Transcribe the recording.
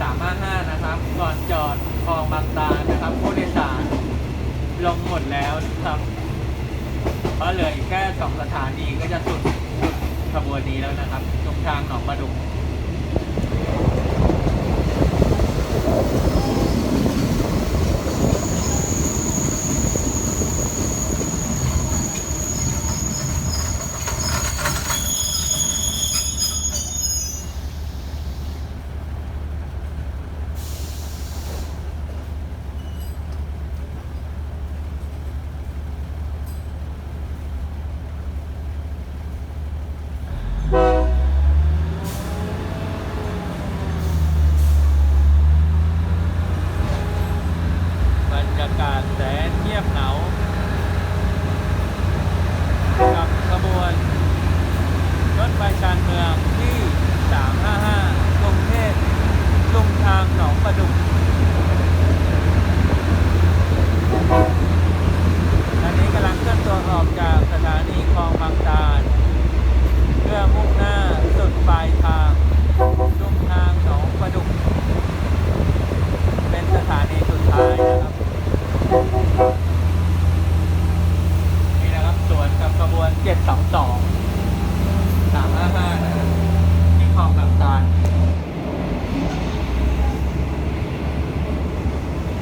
355 นะครับ ก่อนจอดคลองบางตานะครับ ผู้โดยสารลงหมดแล้วนะครับเพราะเหลือแค่สองสถานีก็จะสุดขบวนนี้แล้วนะครับ ตรงทางหนองประดุกากาศแสนเงียบเหงา กับขบวน รถไฟชานเมือง เจ็ดสองสองสามห้าห้านะ